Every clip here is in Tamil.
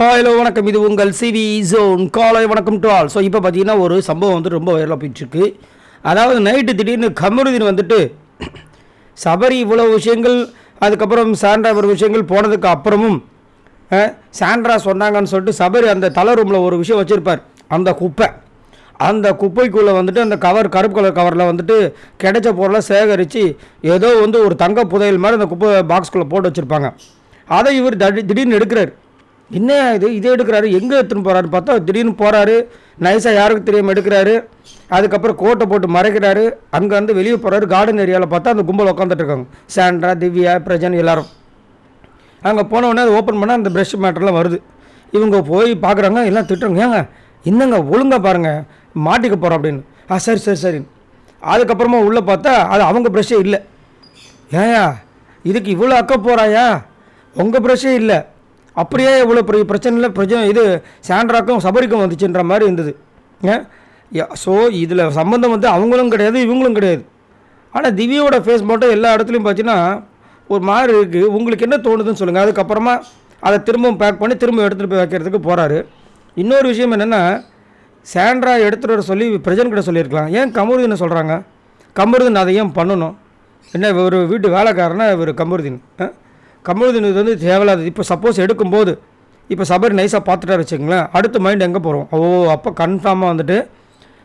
ஹலோ வணக்கம். இது உங்கள் சிவி ஜோன் காலை வணக்கம் டு ஆல் ஸோ இப்போ பார்த்தீங்கன்னா ஒரு சம்பவம் வந்து ரொம்ப வைரலாக போயிட்டுருக்கு அதாவது நைட்டு திடீர்னு கமருதீன் வந்துட்டு சபரி இவ்வளோ விஷயங்கள் அதுக்கப்புறம் சாண்ட்ரா ஒரு விஷயங்கள் போனதுக்கு அப்புறமும் சாண்ட்ரா சொன்னாங்கன்னு சொல்லிட்டு சபரி அந்த தலை ரூமில் ஒரு விஷயம் வச்சுருப்பார். அந்த குப்பை. அந்த குப்பைக்குள்ளே வந்துட்டு அந்த கவர் கருப்பு கலர் கவரில் வந்துட்டு கிடைச்ச பொருளை சேகரித்து ஏதோ வந்து ஒரு தங்க புதையல் மாதிரி அந்த குப்பை பாக்ஸ்குள்ளே போட்டு வச்சுருப்பாங்க. அதை இவர் திடீர்னு எடுக்கிறார். என்ன இது? இதை எடுக்கிறாரு. எங்கே எடுத்துன்னு போகிறாரு பார்த்தா திடீர்னு போகிறாரு நைஸாக யாருக்கும் தெரியாமல் எடுக்கிறாரு. அதுக்கப்புறம் கோட்டை போட்டு மறைக்கிறாரு. அங்கேருந்து வெளியே போகிறாரு கார்டன் ஏரியாவில் பார்த்தா அந்த கும்பல் உட்காந்துட்டு இருக்காங்க. சாண்ட்ரா திவ்யா பிரஜன் எல்லாரும். அங்கே போன உடனே அதை ஓப்பன் பண்ணால் அந்த ப்ரஷ் மேட்டர்லாம் வருது. இவங்க போய் பார்க்குறாங்க. எல்லாம் திட்டுறாங்க. ஏங்க என்னங்க ஒழுங்காக பாருங்கள் மாட்டிக்க போகிறோம் அப்படின்னு. ஆ சரி சரி சரி. அதுக்கப்புறமா உள்ளே பார்த்தா அது அவங்க ப்ரெஷ்ஷே இல்லை. ஏயா இதுக்கு இவ்வளோ அக்க போகிறாயா உங்கள் ப்ரெஷ்ஷே இல்லை. அப்படியே இவ்வளோ பெரிய பிரச்சனை இல்லை. பிரச்சனை இது சாண்ட்ராக்கும் சபரிக்கும் வந்துச்சுன்ற மாதிரி இருந்தது. ஸோ இதில் சம்மந்தம் வந்து அவங்களும் கிடையாது இவங்களும் கிடையாது. ஆனால் திவ்யாவோட ஃபேஸ் மட்டும் எல்லா இடத்துலையும் பார்த்தீங்கன்னா ஒரு மாதிரி இருக்குது உங்களுக்கு என்ன தோணுதுன்னு சொல்லுங்கள் அதுக்கப்புறமா அதை திரும்பவும் பேக் பண்ணி திரும்ப எடுத்துகிட்டு போய் வைக்கிறதுக்கு போகிறாரு இன்னொரு விஷயம் என்னென்னா சாண்ட்ரா எடுத்துகிட்டு வர சொல்லி பிரஜன் கிட்ட சொல்லியிருக்கலாம். ஏன் கமருதீன் சொல்கிறாங்க கமருதீன் அதை ஏன் பண்ணணும்? என்ன ஒரு வீட்டு வேலைக்காரனா இவர் கமருதீன்? ஆ? கமருதீன் இது வந்து தேவையில்லாதது. இப்போ சப்போஸ் எடுக்கும்போது இப்போ சபரி நைஸாக பார்த்துட்டாரு வச்சுங்களேன் அடுத்த மைண்ட் எங்கே போகிறோம் ஓ அப்போ கன்ஃபார்மாக வந்துட்டு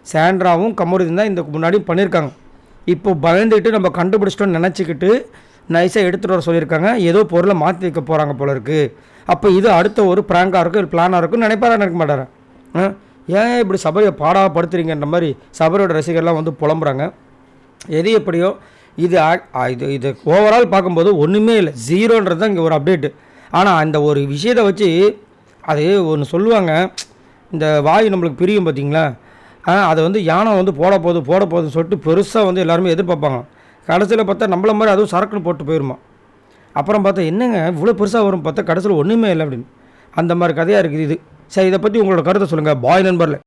சாண்ட்ராவும் கமருதீன் தான் இந்த முன்னாடியும் பண்ணியிருக்காங்க. இப்போ பயந்துட்டு நம்ம கண்டுபிடிச்சிட்டோம்னு நினச்சிக்கிட்டு நைஸாக எடுத்துகிட்டு வர சொல்லியிருக்காங்க. ஏதோ பொருளை மாற்றி வைக்க போகிறாங்க போல இருக்குது அப்போ இது அடுத்த ஒரு ப்ராங்காக இருக்கும் பிளானாக இருக்கும்னு நினைப்பாரா? நினைக்க மாட்டாரன் ஆ? ஏன் இப்படி சபரியை பாடாப்படுத்துறீங்கன்ற மாதிரி சபரியோட ரசிகர்லாம் வந்து புலம்புறாங்க. எது எப்படியோ இது ஆக்- இது இது ஓவரால் பார்க்கும்போது ஒன்றுமே இல்லை. ஜீரோன்றது தான் இங்கே ஒரு அப்டேட்டு ஆனால் அந்த ஒரு விஷயத்தை வச்சு அது ஒன்று சொல்லுவாங்க. இந்த வாயு நம்மளுக்கு பிரியும் பார்த்தீங்களா அதை வந்து யானை வந்து போட போகுது போட போகுதுன்னு சொல்லிட்டு பெருசாக வந்து எல்லாருமே எதிர்பார்ப்பாங்க. கடைசியில் பார்த்தா நம்மள மாதிரி அதுவும் சரக்குன்னு போட்டு போயிருமா? அப்புறம் பார்த்தா என்னங்க இவ்வளோ பெருசாக வரும் பார்த்தா கடைசியில் ஒன்றுமே இல்லை அப்படின்னு. அந்த மாதிரி கதையாக இருக்குது இது. சரி இதை பற்றி உங்களோட கருத்தை சொல்லுங்கள் பாய் நண்பரில்